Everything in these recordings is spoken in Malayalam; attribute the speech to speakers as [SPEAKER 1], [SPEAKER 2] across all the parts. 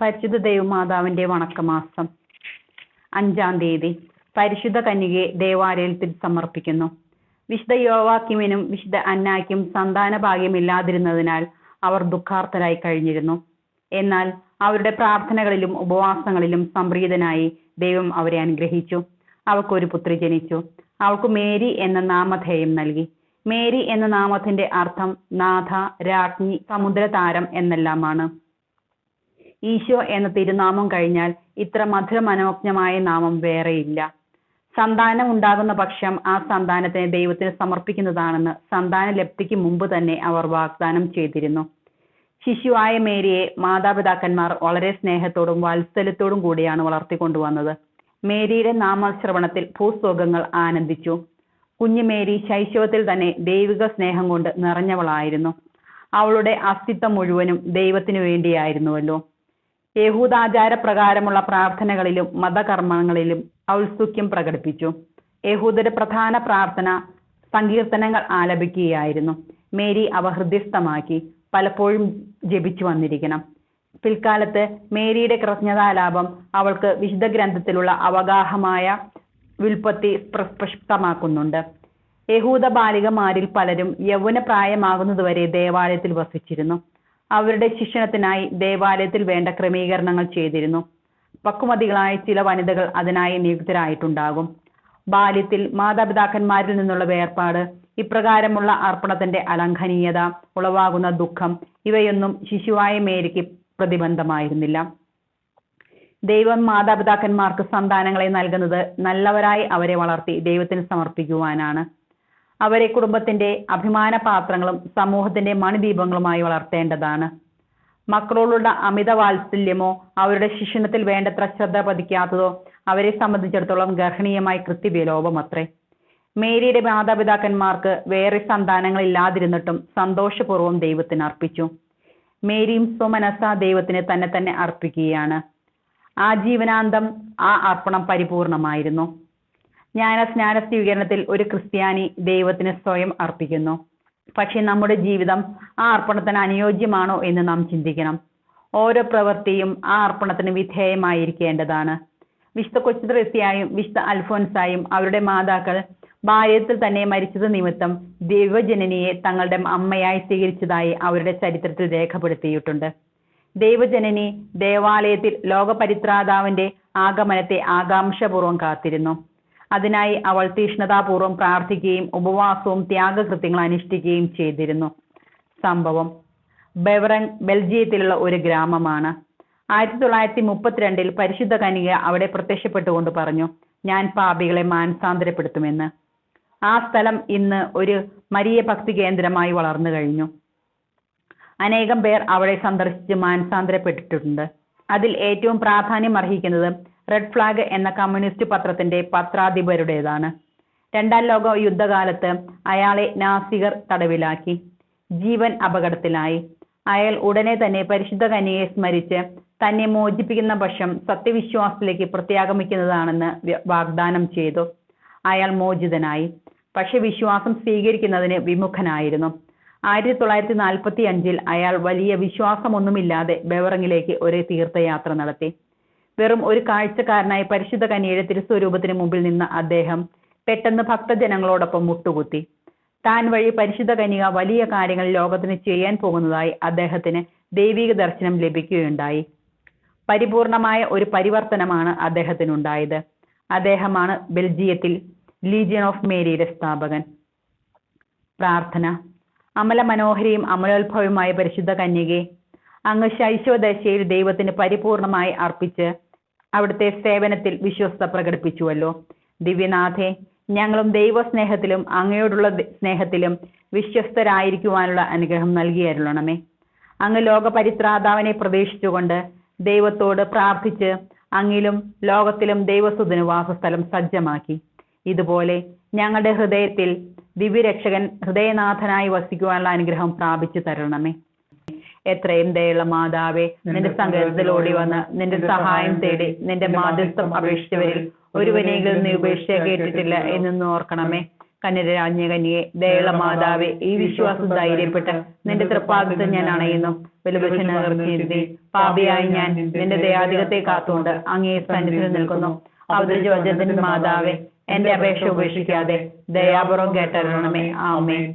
[SPEAKER 1] പരിശുദ്ധ ദൈവമാതാവിന്റെ വണക്കമാസം അഞ്ചാം തീയതി പരിശുദ്ധ കന്യകയെ ദേവാലയത്തിൽ സമർപ്പിക്കുന്നു വിശുദ്ധ യോവാക്യമിനും വിശുദ്ധ അന്നായ്ക്കും സന്താന ഭാഗ്യമില്ലാതിരുന്നതിനാൽ അവർ ദുഃഖാർത്ഥരായി കഴിഞ്ഞിരുന്നു. എന്നാൽ അവരുടെ പ്രാർത്ഥനകളിലും ഉപവാസങ്ങളിലും സംപ്രീതനായി ദൈവം അവരെ അനുഗ്രഹിച്ചു. അവൾക്കൊരു പുത്രി ജനിച്ചു. അവൾക്ക് മേരി എന്ന നാമധേയം നൽകി. മേരി എന്ന നാമത്തിന്റെ അർത്ഥം നാഥ രാജ്ഞി സമുദ്രതാരം എന്നെല്ലാമാണ്. ഈശോ എന്ന തിരുനാമം കഴിഞ്ഞാൽ ഇത്ര മധുര മനോജ്ഞമായ നാമം വേറെയില്ല. സന്താനം ഉണ്ടാകുന്ന പക്ഷം ആ സന്താനത്തെ ദൈവത്തിന് സമർപ്പിക്കുന്നതാണെന്ന് സന്താന ലബ്ധിക്ക് മുമ്പ് തന്നെ അവർ വാഗ്ദാനം ചെയ്തിരുന്നു. ശിശുവായ മേരിയെ മാതാപിതാക്കന്മാർ വളരെ സ്നേഹത്തോടും വാത്സല്യത്തോടും കൂടിയാണ് വളർത്തിക്കൊണ്ടുവന്നത്. മേരിയുടെ നാമശ്രവണത്തിൽ ഭൂസ്വർഗങ്ങൾ ആനന്ദിച്ചു. കുഞ്ഞു മേരി ശൈശവത്തിൽ തന്നെ ദൈവിക സ്നേഹം കൊണ്ട് നിറഞ്ഞവളായിരുന്നു. അവളുടെ അസ്തിത്വം മുഴുവനും ദൈവത്തിനു വേണ്ടിയായിരുന്നുവല്ലോ. യഹൂദാചാര പ്രകാരമുള്ള പ്രാർത്ഥനകളിലും മതകർമ്മങ്ങളിലും ഔത്സുക്യം പ്രകടിപ്പിച്ചു. യഹൂദരുടെ പ്രധാന പ്രാർത്ഥന സങ്കീർത്തനങ്ങൾ ആലപിക്കുകയായിരുന്നു. മേരി അവ ഹൃദ്യസ്ഥമാക്കി പലപ്പോഴും ജപിച്ചു വന്നിരിക്കണം. പിൽക്കാലത്ത് മേരിയുടെ കൃജ്ഞതാലാപം അവൾക്ക് വിശുദ്ധ ഗ്രന്ഥത്തിലുള്ള അവഗാഹമായ വിൽപ്പത്തി പ്രസ്പഷ്ടമാക്കുന്നുണ്ട്. യഹൂദ ബാലികമാരിൽ പലരും യൗവന പ്രായമാകുന്നതുവരെ ദേവാലയത്തിൽ വസിച്ചിരുന്നു. അവരുടെ ശിക്ഷണത്തിനായി ദേവാലയത്തിൽ വേണ്ട ക്രമീകരണങ്ങൾ ചെയ്തിരുന്നു. പക്വമതികളായ ചില വനിതകൾ അതിനായി നിയുക്തരായിട്ടുണ്ടാകും. ബാല്യത്തിൽ മാതാപിതാക്കന്മാരിൽ നിന്നുള്ള വേർപാട് ഇപ്രകാരമുള്ള അർപ്പണത്തിന്റെ അലംഘനീയത ഉളവാകുന്ന ദുഃഖം ഇവയൊന്നും ശിശുവായ മേരിക്ക് പ്രതിബന്ധമായിരുന്നില്ല. ദൈവം മാതാപിതാക്കന്മാർക്ക് സന്താനങ്ങളെ നൽകുന്നത് നല്ലവരായി അവരെ വളർത്തി ദൈവത്തിന് സമർപ്പിക്കുവാനാണ്. അവരെ കുടുംബത്തിന്റെ അഭിമാന പാത്രങ്ങളും സമൂഹത്തിന്റെ മണിദീപങ്ങളുമായി വളർത്തേണ്ടതാണ്. മക്കളോടുള്ള അമിത വാത്സല്യമോ അവരുടെ ശിക്ഷണത്തിൽ വേണ്ടത്ര ശ്രദ്ധ പതിക്കാത്തതോ അവരെ സംബന്ധിച്ചിടത്തോളം ഗർഹണീയമായ കൃത്യവിലോപം അത്രേ. മേരിയുടെ മാതാപിതാക്കന്മാർക്ക് വേറെ സന്താനങ്ങൾ ഇല്ലാതിരുന്നിട്ടും സന്തോഷപൂർവം ദൈവത്തിന് അർപ്പിച്ചു. മേരിയും സ്വമനസ ദൈവത്തിന് തന്നെ തന്നെ അർപ്പിക്കുകയാണ്. ആ ജീവനാന്തം ആ അർപ്പണം പരിപൂർണമായിരുന്നു. ജ്ഞാന സ്നാന സ്വീകരണത്തിൽ ഒരു ക്രിസ്ത്യാനി ദൈവത്തിന് സ്വയം അർപ്പിക്കുന്നു. പക്ഷെ നമ്മുടെ ജീവിതം ആ അർപ്പണത്തിന് അനുയോജ്യമാണോ എന്ന് നാം ചിന്തിക്കണം. ഓരോ പ്രവൃത്തിയും ആ അർപ്പണത്തിന് വിധേയമായിരിക്കേണ്ടതാണ്. വിശുദ്ധ കൊച്ചുദ്രസ്യായും വിശുദ്ധ അൽഫോൻസായും അവരുടെ മാതാക്കൾ ബാല്യത്തിൽ തന്നെ മരിച്ചത് നിമിത്തം ദൈവജനനിയെ തങ്ങളുടെ അമ്മയായി സ്വീകരിച്ചതായി അവരുടെ ചരിത്രത്തിൽ രേഖപ്പെടുത്തിയിട്ടുണ്ട്. ദൈവജനനി ദേവാലയത്തിൽ ലോകപരിത്രാതാവിന്റെ ആഗമനത്തെ ആകാംക്ഷപൂർവം കാത്തിരുന്നു. അതിനായി അവൾ തീഷ്ണതാപൂർവം പ്രാർത്ഥിക്കുകയും ഉപവാസവും ത്യാഗകൃത്യങ്ങൾ അനുഷ്ഠിക്കുകയും ചെയ്തിരുന്നു. സംഭവം ബെവറങ് ബെൽജിയത്തിലുള്ള ഒരു ഗ്രാമമാണ്. ആയിരത്തി തൊള്ളായിരത്തി മുപ്പത്തിരണ്ടിൽ പരിശുദ്ധ കനിക അവിടെ പ്രത്യക്ഷപ്പെട്ടുകൊണ്ട് പറഞ്ഞു ഞാൻ പാപികളെ മാനസാന്തരപ്പെടുത്തുമെന്ന്. ആ സ്ഥലം ഇന്ന് ഒരു മരിയ ഭക്തി കേന്ദ്രമായി വളർന്നു കഴിഞ്ഞു. അനേകം പേർ അവിടെ സന്ദർശിച്ച് മാനസാന്തരപ്പെട്ടിട്ടുണ്ട്. അതിൽ ഏറ്റവും പ്രാധാന്യം അർഹിക്കുന്നത് റെഡ് ഫ്ലാഗ് എന്ന കമ്മ്യൂണിസ്റ്റ് പത്രത്തിന്റെ പത്രാധിപരുടേതാണ്. രണ്ടാം ലോക യുദ്ധകാലത്ത് അയാളെ നാസികർ തടവിലാക്കി. ജീവൻ അപകടത്തിലായി. അയാൾ ഉടനെ തന്നെ പരിശുദ്ധ കന്യയെ സ്മരിച്ച് തന്നെ മോചിപ്പിക്കുന്ന പക്ഷം സത്യവിശ്വാസത്തിലേക്ക് പ്രത്യാഗമിക്കുന്നതാണെന്ന് വാഗ്ദാനം ചെയ്തു. അയാൾ മോചിതനായി. പക്ഷെ വിശ്വാസം സ്വീകരിക്കുന്നതിന് വിമുഖനായിരുന്നു. ആയിരത്തി തൊള്ളായിരത്തി നാൽപ്പത്തി അഞ്ചിൽ അയാൾ വലിയ വിശ്വാസമൊന്നുമില്ലാതെ ബെവറങ്ങിലേക്ക് ഒരു തീർത്ഥയാത്ര നടത്തി. വെറും ഒരു കാഴ്ചക്കാരനായി പരിശുദ്ധ കനിയുടെ തിരുസ്വരൂപത്തിന് മുമ്പിൽ നിന്ന അദ്ദേഹം പെട്ടെന്ന് ഭക്തജനങ്ങളോടൊപ്പം മുട്ടുകുത്തി. താൻ വഴി പരിശുദ്ധ കനിക വലിയ കാര്യങ്ങൾ ലോകത്തിന് ചെയ്യാൻ പോകുന്നതായി അദ്ദേഹത്തിന് ദൈവിക ദർശനം ലഭിക്കുകയുണ്ടായി. പരിപൂർണമായ ഒരു പരിവർത്തനമാണ് അദ്ദേഹത്തിനുണ്ടായത്. അദ്ദേഹമാണ് ബെൽജിയത്തിൽ ലീജിയൻ ഓഫ് മേരിയുടെ സ്ഥാപകൻ. പ്രാർത്ഥന. അമല മനോഹരിയും അമലോത്ഭവയുമായ പരിശുദ്ധ കന്യകെ അങ്ങ് ശൈശവദശയിൽ ദൈവത്തിന് പരിപൂർണമായി അർപ്പിച്ച് അവിടുത്തെ സേവനത്തിൽ വിശ്വസ്ത പ്രകടിപ്പിച്ചുവല്ലോ. ദിവ്യനാഥെ ഞങ്ങളും ദൈവസ്നേഹത്തിലും അങ്ങയോടുള്ള സ്നേഹത്തിലും വിശ്വസ്തരായിരിക്കുവാനുള്ള അനുഗ്രഹം നൽകിയരുളണമേ. അങ്ങ് ലോകപരിത്രാതാവിനെ പ്രതീക്ഷിച്ചുകൊണ്ട് ദൈവത്തോട് പ്രാർത്ഥിച്ച് അങ്ങിലും ലോകത്തിലും ദൈവസുദിന് വാസസ്ഥലം സജ്ജമാക്കി. ഇതുപോലെ ഞങ്ങളുടെ ഹൃദയത്തിൽ ദിവ്യരക്ഷകൻ ഹൃദയനാഥനായി വസിക്കുവാനുള്ള അനുഗ്രഹം പ്രാപിച്ചു തരണമേ എത്രയും ദയുള്ള മാതാവേ നിന്റെ സങ്കേതത്തിൽ ഓടി വന്ന് നിന്റെ സഹായം തേടി നിന്റെ മാധ്യസ്ഥം അപേക്ഷിച്ചവരിൽ ഒരുവനെങ്കിലും നീ ഉപേക്ഷ കേട്ടിട്ടില്ല എന്നൊന്ന് ഓർക്കണമേ. കന്യരാജ്ഞ കന്യയെ ദയുള്ള മാതാവെ ഈ വിശ്വാസം ധൈര്യപ്പെട്ട് നിന്റെ തൃപ്പാദത്തിൽ ഞാൻ അണയുന്നു. വെലുപക്ഷനകർത്തി പാപിയായി ഞാൻ നിന്റെ ദയാധികത്തെ കാത്തുകൊണ്ട് അങ്ങേ സന്നിധിയിൽ നിൽക്കുന്നു. അവതരിച്ച വചനത്തിന്റെ മാതാവേ എന്റെ അപേക്ഷ ഉപേക്ഷിക്കാതെ ദയാപുറം കേട്ടറിയണമേ. ആമേ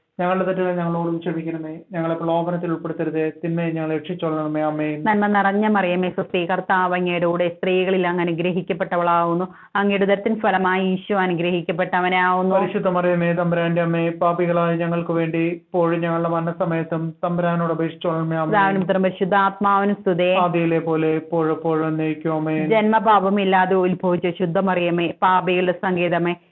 [SPEAKER 2] ഞങ്ങളുടെ തെറ്റുകൾ ഞങ്ങളോടും ക്ഷമിക്കണമേ. ഞങ്ങളെ പ്രലോഭനത്തിൽ ഉൾപ്പെടുത്തരുതേ. തിന്മയെ ഞങ്ങൾ രക്ഷിച്ചോളണമേ. അമ്മേ
[SPEAKER 1] നന്മ നിറഞ്ഞ മറിയമേ സുസ്ഥി കർത്താവ് അങ്ങയുടെ കൂടെ സ്ത്രീകളിൽ അങ്ങ് അനുഗ്രഹിക്കപ്പെട്ടവളാവുന്നു അങ്ങയുടെ ദരത്തിൻ ഫലമായി ഈശോ അനുഗ്രഹിക്കപ്പെട്ടവനെ ആവുന്നു
[SPEAKER 2] പരിശുദ്ധ മറിയമേ തമ്പുരാന്റെ അമ്മേ പാപികളായ ഞങ്ങൾക്ക് വേണ്ടി ഇപ്പോഴും ഞങ്ങളുടെ മരണസമയത്തും തമ്പുരാനോട് അപേക്ഷിച്ചോളണമേ. അമ്മേ
[SPEAKER 1] പരിശുദ്ധ ആത്മാവിനും സ്തുതേ.
[SPEAKER 2] ആദിയിലെ പോലെ ഇപ്പോഴും എപ്പോഴും എന്നേക്കും. അമ്മേ
[SPEAKER 1] ജന്മപാപമില്ലാതെ ഉത്ഭവിച്ച ശുദ്ധമറിയമേ പാപികളുടെ സങ്കേതമേ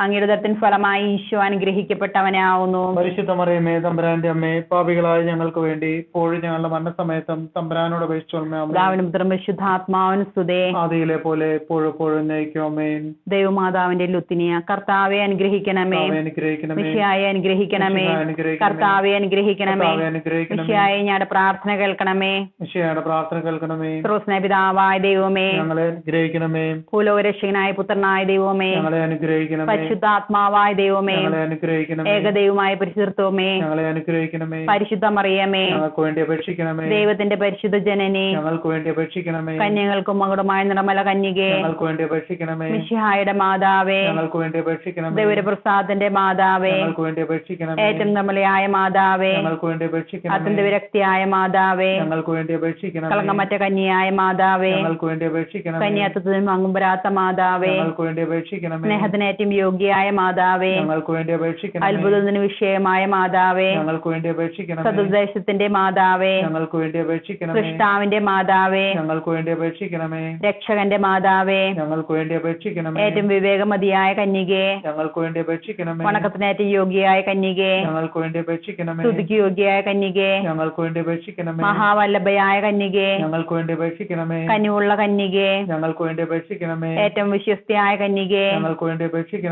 [SPEAKER 1] അങ്ങയുടെ ഫലമായി ഈശോ അനുഗ്രഹിക്കപ്പെട്ടവനാവുന്നു.
[SPEAKER 2] പരിശുദ്ധ മറിയമേ തമ്പുരാന്റെ അമ്മേ പാപികളായ ഞങ്ങൾക്ക് വേണ്ടി ഇപ്പോഴും ഞങ്ങളുടെ മരണസമയത്തും തമ്പുരാനോട് അപേക്ഷിച്ചോളമേ അമ്മേ
[SPEAKER 1] പിതാവിനും പുത്രനും പരിശുദ്ധാത്മാവിനും
[SPEAKER 2] ആദിയിലെ പോലെ എപ്പോഴും എപ്പോഴും
[SPEAKER 1] ദൈവമാതാവിന്റെ ലുത്തിനിയ കർത്താവെ അനുഗ്രഹിക്കണമേ.
[SPEAKER 2] കർത്താവേ അനുഗ്രഹിക്കണമേ.
[SPEAKER 1] കർത്താവെ അനുഗ്രഹിക്കണമേ.
[SPEAKER 2] അനുഗ്രഹിക്കണമേ.
[SPEAKER 1] ഞങ്ങളുടെ പ്രാർത്ഥന കേൾക്കണമേ.
[SPEAKER 2] മിശിഹായുടെ പ്രാർത്ഥന കേൾക്കണമേ.
[SPEAKER 1] ക്രൂസ്ന പിതാവായ ദൈവമേ.
[SPEAKER 2] ഞങ്ങളെ അനുഗ്രഹിക്കണമേ.
[SPEAKER 1] ഭൂലോകരക്ഷകനായ പുത്രനായ ദൈവമേ.
[SPEAKER 2] ഞങ്ങളെ അനുഗ്രഹിക്കണമേ.
[SPEAKER 1] പരിശുദ്ധാത്മാവായ ദൈവമേ ഏകദൈവമായ പരിശുദ്ധത്വമേ
[SPEAKER 2] അനുഗ്രഹിക്കണമേ.
[SPEAKER 1] പരിശുദ്ധ മറിയമേ
[SPEAKER 2] ഞങ്ങൾക്ക് വേണ്ടി അപേക്ഷിക്കണമേ.
[SPEAKER 1] ദൈവത്തിന്റെ പരിശുദ്ധ ജനനെ
[SPEAKER 2] ഞങ്ങൾക്ക് വേണ്ടി അപേക്ഷിക്കണമേ.
[SPEAKER 1] കന്യകൾക്കും മകുടമായ നിർമ്മല കന്യകെ
[SPEAKER 2] ഞങ്ങൾക്ക് വേണ്ടി അപേക്ഷിക്കണമേ.
[SPEAKER 1] മിശിഹായുടെ മാതാവേ
[SPEAKER 2] ഞങ്ങൾക്ക് വേണ്ടി അപേക്ഷിക്കണമേ.
[SPEAKER 1] ദൈവപ്രസാദന്റെ മാതാവേ
[SPEAKER 2] ഞങ്ങൾക്ക് വേണ്ടി അപേക്ഷിക്കണമേ.
[SPEAKER 1] ഏറ്റവും നമ്മളെയായ മാതാവേ
[SPEAKER 2] ഞങ്ങൾക്ക് വേണ്ടി അപേക്ഷിക്കണമേ.
[SPEAKER 1] അത്യന്ത വിരക്തിയായ മാതാവേ
[SPEAKER 2] ഞങ്ങൾക്ക് വേണ്ടി അപേക്ഷിക്കണമേ.
[SPEAKER 1] കളങ്കമറ്റ കന്യായ മാതാവേ
[SPEAKER 2] ഞങ്ങൾക്ക് വേണ്ടി അപേക്ഷിക്കണം
[SPEAKER 1] കന്യാത്വത്തിന് മങ്ങുമ്പരാത്ത മാതാവേ
[SPEAKER 2] ഞങ്ങൾക്ക് വേണ്ടി അപേക്ഷിക്കണമേ.
[SPEAKER 1] സ്നേഹത്തിനേറ്റവും യോഗ്യയായ മാതാവേ
[SPEAKER 2] ഞങ്ങൾക്ക് വേണ്ടി അപേക്ഷിക്കണം
[SPEAKER 1] അത്ഭുതത്തിന് വിഷയമായ മാതാവേ
[SPEAKER 2] ഞങ്ങൾക്ക് വേണ്ടി അപേക്ഷിക്കണം
[SPEAKER 1] സതുദ്ദേശത്തിന്റെ മാതാവേ
[SPEAKER 2] ഞങ്ങൾക്ക് വേണ്ടി അപേക്ഷിക്കണം
[SPEAKER 1] കൃഷ്ണാവിന്റെ മാതാവേ
[SPEAKER 2] ഞങ്ങൾക്ക് വേണ്ടി അപേക്ഷിക്കണമേ
[SPEAKER 1] രക്ഷകന്റെ മാതാവേ
[SPEAKER 2] ഞങ്ങൾക്ക് വേണ്ടി അപേക്ഷിക്കണമേ
[SPEAKER 1] ഏറ്റവും വിവേകമതിയായ കന്യകെ
[SPEAKER 2] ഞങ്ങൾക്ക് വേണ്ടി അപേക്ഷിക്കണമേ
[SPEAKER 1] വണക്കത്തിനേറ്റ യോഗ്യയായ കന്യകെ
[SPEAKER 2] ഞങ്ങൾക്ക് വേണ്ടി അപേക്ഷിക്കണമേ
[SPEAKER 1] സ്തുതിക്ക് യോഗ്യയായ കന്യകെ
[SPEAKER 2] ഞങ്ങൾക്ക് വേണ്ടി അപേക്ഷിക്കണമേ
[SPEAKER 1] മഹാവല്ലഭയായ കന്യകെ
[SPEAKER 2] ഞങ്ങൾക്ക് വേണ്ടി അപേക്ഷിക്കണമേ
[SPEAKER 1] കനിവുള്ള കന്യകെ
[SPEAKER 2] ഞങ്ങൾക്ക് വേണ്ടി അപേക്ഷിക്കണമേ
[SPEAKER 1] ഏറ്റവും വിശ്വസ്തയായ കന്യകെ
[SPEAKER 2] ഞങ്ങൾക്ക് വേണ്ടി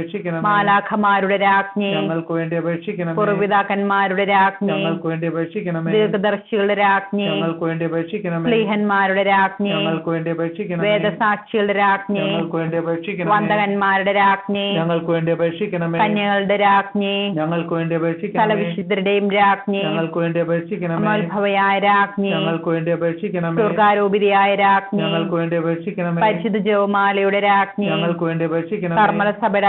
[SPEAKER 2] അപേക്ഷിക്കണമേ
[SPEAKER 1] മാലാഖമാരുടെ രാജ്ഞി
[SPEAKER 2] ഞങ്ങൾക്ക് വേണ്ടി അപേക്ഷിക്കണം
[SPEAKER 1] പൂർവിതാക്കന്മാരുടെ രാജ്ഞി
[SPEAKER 2] ഞങ്ങൾക്ക് വേണ്ടി അപേക്ഷിക്കണം
[SPEAKER 1] ദീർഘദർശികളുടെ രാജ്ഞി
[SPEAKER 2] ഞങ്ങൾക്ക് വേണ്ടി അപേക്ഷിക്കണം
[SPEAKER 1] സ്ലീഹന്മാരുടെ രാജ്ഞി
[SPEAKER 2] ഞങ്ങൾക്ക് വേണ്ടി അപേക്ഷിക്കണം
[SPEAKER 1] വേദസാക്ഷികളുടെ രാജ്ഞി
[SPEAKER 2] ഞങ്ങൾക്ക് വേണ്ടി അപേക്ഷിക്കണം
[SPEAKER 1] വന്ദകന്മാരുടെ രാജ്ഞി
[SPEAKER 2] ഞങ്ങൾക്ക് വേണ്ടി അപേക്ഷിക്കണം
[SPEAKER 1] കന്യകളുടെ രാജ്ഞി
[SPEAKER 2] ഞങ്ങൾക്ക് വേണ്ടി അപേക്ഷിക്കണം
[SPEAKER 1] സ്ഥലവിശുദ്ധരുടെയും രാജ്ഞി
[SPEAKER 2] ഞങ്ങൾക്ക് വേണ്ടി അപേക്ഷിക്കണം
[SPEAKER 1] അമോത്ഭവയായ രാജ്ഞി
[SPEAKER 2] ഞങ്ങൾക്ക് വേണ്ടി അപേക്ഷിക്കണം
[SPEAKER 1] ദുർഗാരൂപിതയായ രാജ്ഞി
[SPEAKER 2] ഞങ്ങൾക്ക് വേണ്ടി അപേക്ഷിക്കണം
[SPEAKER 1] പരിശുദ്ധ ജോമാലയുടെ രാജ്ഞി
[SPEAKER 2] ഞങ്ങൾക്ക് വേണ്ടി അപേക്ഷിക്കണം
[SPEAKER 1] കർമ്മല സഭയുടെ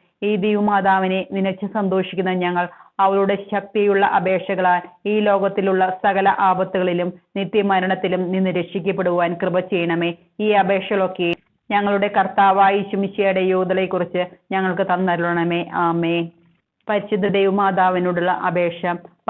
[SPEAKER 1] ഈ ദൈവമാതാവിനെ നിനച്ച് സന്തോഷിക്കുന്ന ഞങ്ങൾ അവളുടെ ശക്തിയുള്ള അപേക്ഷകളാൽ ഈ ലോകത്തിലുള്ള സകല ആപത്തുകളിലും നിത്യമരണത്തിലും നിന്ന് രക്ഷിക്കപ്പെടുവാൻ കൃപ ചെയ്യണമേ. ഈ അപേക്ഷകളൊക്കെ ഞങ്ങളുടെ കർത്താവായ ശുമിശയുടെ യോധലയെക്കുറിച്ച് ഞങ്ങൾക്ക് തന്നരുളണമേ. ആമേ പരിശുദ്ധ ദൈവമാതാവിനോടുള്ള അപേക്ഷ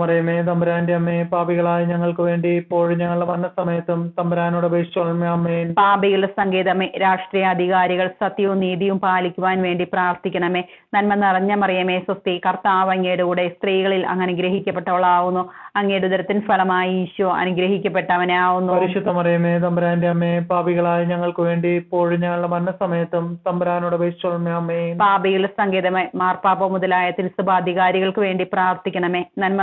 [SPEAKER 2] മറിയമേ തമ്പുരാന്റെ അമ്മേ പാപികളായ ഞങ്ങൾക്ക് വേണ്ടി ഇപ്പോഴും ഞങ്ങളുടെ മരണസമയത്തും തമ്പുരാനോട് അപേക്ഷിച്ചോളമേ
[SPEAKER 1] പാപികളുടെ സങ്കേതമേ രാഷ്ട്രീയ അധികാരികൾ സത്യവും നീതിയും പാലിക്കുവാൻ വേണ്ടി പ്രാർത്ഥിക്കണമേ. നന്മ നിറഞ്ഞ മറിയമേ സ്വസ്തി കർത്താവ് അങ്ങയുടെ കൂടെ സ്ത്രീകളിൽ അങ്ങ് അനുഗ്രഹിക്കപ്പെട്ടവളാവുന്നു അങ്ങയുടെ ഉദരത്തിൻ ഫലമായി ഈശോ അനുഗ്രഹിക്കപ്പെട്ടവനാവുന്നു.
[SPEAKER 2] പരിശുദ്ധ മറിയമേ തമ്പുരാന്റെ അമ്മേ പാപികളായ ഞങ്ങൾക്ക് വേണ്ടി ഇപ്പോഴും ഞങ്ങളുടെ മരണസമയത്തും തമ്പുരാനോട് അപേക്ഷിച്ചോളമേ അമ്മേ
[SPEAKER 1] പാപികളുടെ സങ്കേതമേ മാർപ്പാപ്പ മുതലായ തിരുസഭാധികാരികൾക്ക് വേണ്ടി പ്രാർത്ഥിക്കണമേ. നന്മ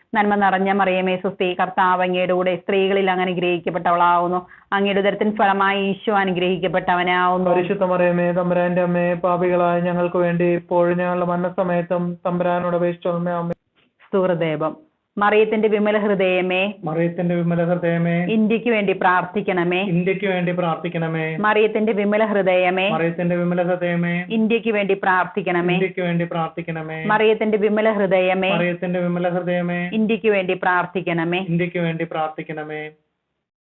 [SPEAKER 1] നന്മ നിറഞ്ഞ മറിയമേ സുസ്തി കർത്താവ് അങ്ങയുടെ കൂടെ സ്ത്രീകളിൽ അങ്ങ് അനുഗ്രഹിക്കപ്പെട്ടവളാവുന്നു അങ്ങയുടെ ഉദരത്തിൻ ഫലമായി ഈശോ അനുഗ്രഹിക്കപ്പെട്ടവനാവുന്നു.
[SPEAKER 2] പരിശുദ്ധ മറിയമേ തമ്പുരാന്റെ അമ്മയെ പാപികളായ ഞങ്ങൾക്ക് വേണ്ടി ഇപ്പോഴും ഞങ്ങളുടെ മരണസമയത്തും തമ്പുരാനോട് അപേക്ഷിച്ചു
[SPEAKER 1] സുഹൃദേവം. മറിയത്തിന്റെ വിമല ഹൃദയമേ
[SPEAKER 2] മറിയത്തിന്റെ വിമല ഹൃദയമേ
[SPEAKER 1] ഇന്ത്യയ്ക്ക് വേണ്ടി പ്രാർത്ഥിക്കണമേ
[SPEAKER 2] ഇന്ത്യയ്ക്ക് വേണ്ടി പ്രാർത്ഥിക്കണമേ
[SPEAKER 1] മറിയത്തിന്റെ വിമല ഹൃദയമേ
[SPEAKER 2] മറിയത്തിന്റെ വിമല ഹൃദയമേ
[SPEAKER 1] ഇന്ത്യയ്ക്ക് വേണ്ടി പ്രാർത്ഥിക്കണമേ
[SPEAKER 2] ഇന്ത്യയ്ക്ക് വേണ്ടി പ്രാർത്ഥിക്കണമേ
[SPEAKER 1] മറിയത്തിന്റെ വിമല ഹൃദയമേ
[SPEAKER 2] മറിയത്തിന്റെ വിമല ഹൃദയമേ
[SPEAKER 1] ഇന്ത്യയ്ക്ക് വേണ്ടി പ്രാർത്ഥിക്കണമേ
[SPEAKER 2] ഇന്ത്യയ്ക്ക് വേണ്ടി പ്രാർത്ഥിക്കണമേ.